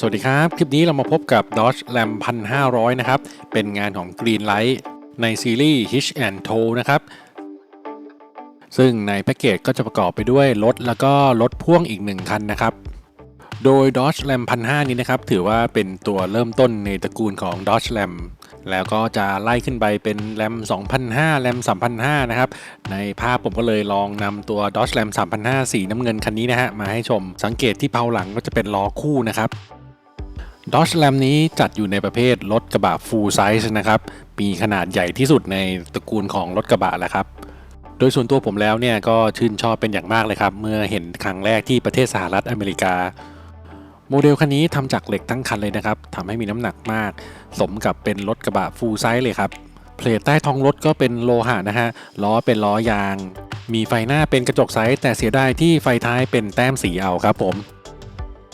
สวัสดีครับ คลิปนี้เรามาพบกับ Dodge Ram 1500 นะครับ เป็นงานของ Greenlight ในซีรีส์ Hitch and Tow นะครับ ซึ่งในแพ็กเกจก็จะประกอบไปด้วยรถแล้วก็รถพ่วงอีกหนึ่งคันนะครับ โดย Dodge Ram 1500 นี้นะครับ ถือว่าเป็นตัวเริ่มต้นในตระกูลของ Dodge Ram แล้วก็จะไล่ขึ้นไปเป็น Ram 2005 Ram 3005 นะครับ ในภาพผมก็เลยลองนำตัว Dodge Ram 3005 สีน้ำเงินคันนี้นะฮะมาให้ชม สังเกตที่เผาหลังก็จะเป็นล้อคู่นะครับ Dodge Ram นี้จัดอยู่ในประเภทรถกระบะ full size นะครับ มีขนาดใหญ่ที่สุดในตระกูลของรถกระบะแหละครับ โดยส่วนตัวผมแล้วเนี่ยก็ชื่นชอบเป็นอย่างมากเลยครับ เมื่อเห็นครั้งแรกที่ประเทศสหรัฐอเมริกา โมเดลคันนี้ทำจากเหล็กทั้งคันเลยนะครับทำให้มีน้ำหนักมาก สมกับเป็นรถกระบะ full size เลยครับ เพลทใต้ท้องรถก็เป็นโลหะนะฮะ ล้อเป็นล้อยาง มีไฟหน้าเป็นกระจกใสแต่เสียดายที่ไฟท้ายเป็นแต้มสีเอาครับผม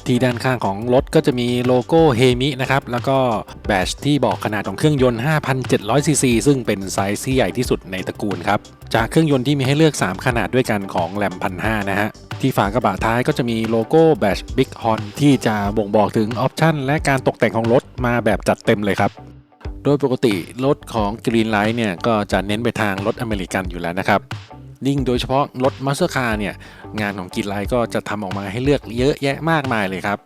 ที่ด้านข้างของรถก็จะมีโลโก้เฮมินะครับ แล้วก็แบตที่บอกขนาดของเครื่องยนต์ 5,700 ซีซี ซึ่งเป็นไซส์ที่ใหญ่ที่สุดในตระกูลครับ จากเครื่องยนต์ที่มีให้เลือก 3 ขนาดด้วยกันของแรม1,500นะฮะ ที่ฝากระบะท้ายก็จะมีโลโก้แบตบิ๊กฮอนที่จะบ่งบอกถึงออปชันและการตกแต่งของรถมาแบบจัดเต็มเลยครับโดยปกติรถของ Greenlight เนี่ยก็จะเน้นไปทางรถอเมริกันอยู่แล้วนะครับ ยิ่งโดยเฉพาะรถมัสเตอร์คาร์เนี่ย งานของ Greenlight ก็จะทำออกมาให้เลือกเยอะแยะมากมายเลยครับ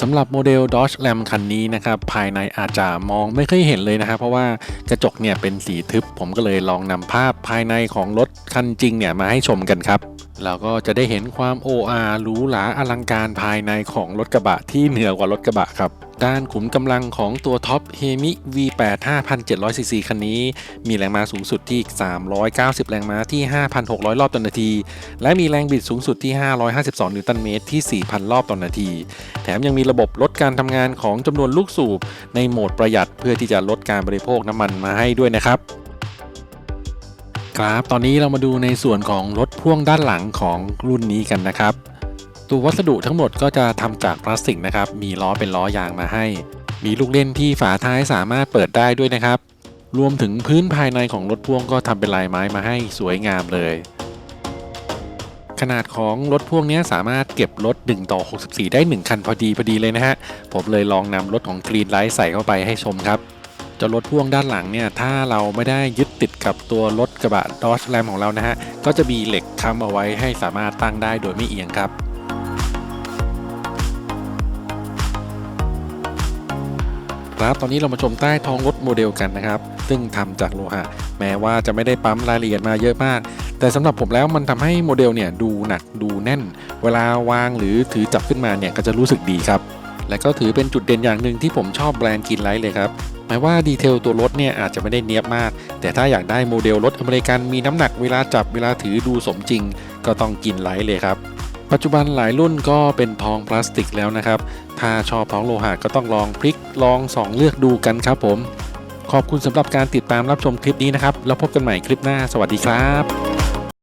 สำหรับโมเดล Dodge Ram คันนี้นะครับภายในอาจจะมองไม่ค่อยเห็นเลยนะครับ เพราะว่ากระจกเนี่ยเป็นสีทึบ ผมก็เลยลองนำภาพภายในของรถคันจริงเนี่ยมาให้ชมกันครับ เราก็จะได้เห็นความ OR หรูหราอลังการภายในของรถกระบะที่เหนือกว่ารถกระบะครับ ด้านขุมกำลังของตัวท็อป Hemi V8 5,700cc คันนี้ มีแรงม้าสูงสุดที่ 390 แรงม้าที่ 5,600 รอบต่อนาที และมีแรงบิดสูงสุดที่ 552 นิวตันเมตรที่ 4,000 รอบต่อนาที แถมยังมีระบบลดการทำงานของจำนวนลูกสูบ ในโหมดประหยัดเพื่อที่จะลดการบริโภคน้ำมันมาให้ด้วยนะครับครับ ตอนนี้เรามาดูในส่วนของรถพ่วงด้านหลังของรุ่นนี้กันนะครับ ตัววัสดุทั้งหมดก็จะทำจากพลาสติกนะครับ มีล้อเป็นล้อยางมาให้ มีลูกเล่นที่ฝาท้ายสามารถเปิดได้ด้วยนะครับ รวมถึงพื้นภายในของรถพ่วงก็ทำเป็นลายไม้มาให้สวยงามเลย ขนาดของรถพ่วงนี้สามารถเก็บรถ1ต่อ 64 ได้ 1 คันพอดีพอดีเลยนะฮะ ผมเลยลองนำรถของ Green Light ใส่เข้าไปให้ชมครับจ้ารถพ่วงด้านหลังเนี่ยถ้าเราไม่ได้ยึดติดกับตัวรถกระบะ Dodge Ram ของเรานะฮะ ก็จะมีเหล็กค้ำเอาไว้ให้สามารถตั้งได้โดยไม่เอียงครับ ครับ ตอนนี้เรามาชมใต้ท้องรถโมเดลกันนะครับ ซึ่งทำจากโลหะ แม้ว่าจะไม่ได้ปั๊มรายละเอียดมาเยอะมาก แต่สำหรับผมแล้วมันทำให้โมเดลเนี่ยดูหนักดูแน่น เวลาวางหรือถือจับขึ้นมาเนี่ยก็จะรู้สึกดีครับ และก็ถือเป็นจุดเด่นอย่างหนึ่งที่ผมชอบแบรนด์กินไลท์เลยครับแม้ว่าดีเทลตัวรถเนี่ยอาจจะไม่ได้เนียบมาก แต่ถ้าอยากได้โมเดลรถอเมริกันมีน้ำหนักเวลาจับเวลาถือดูสมจริง ก็ต้องกินไลท์เลยครับ ปัจจุบันหลายรุ่นก็เป็นทองพลาสติกแล้วนะครับ ถ้าชอบท้องโลหะก็ต้องลองพลิกลองสองเลือกดูกันครับผม ขอบคุณสำหรับการติดตามรับชมคลิปนี้นะครับ แล้วพบกันใหม่คลิปหน้า สวัสดีครับ